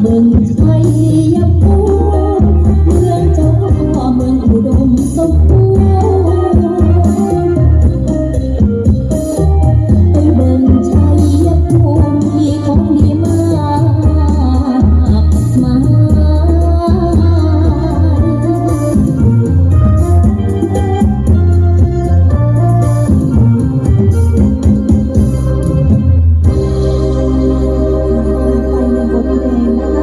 เมืองไทยยับปูเมืองเจ้าพ่อเมืองอุดมสม You.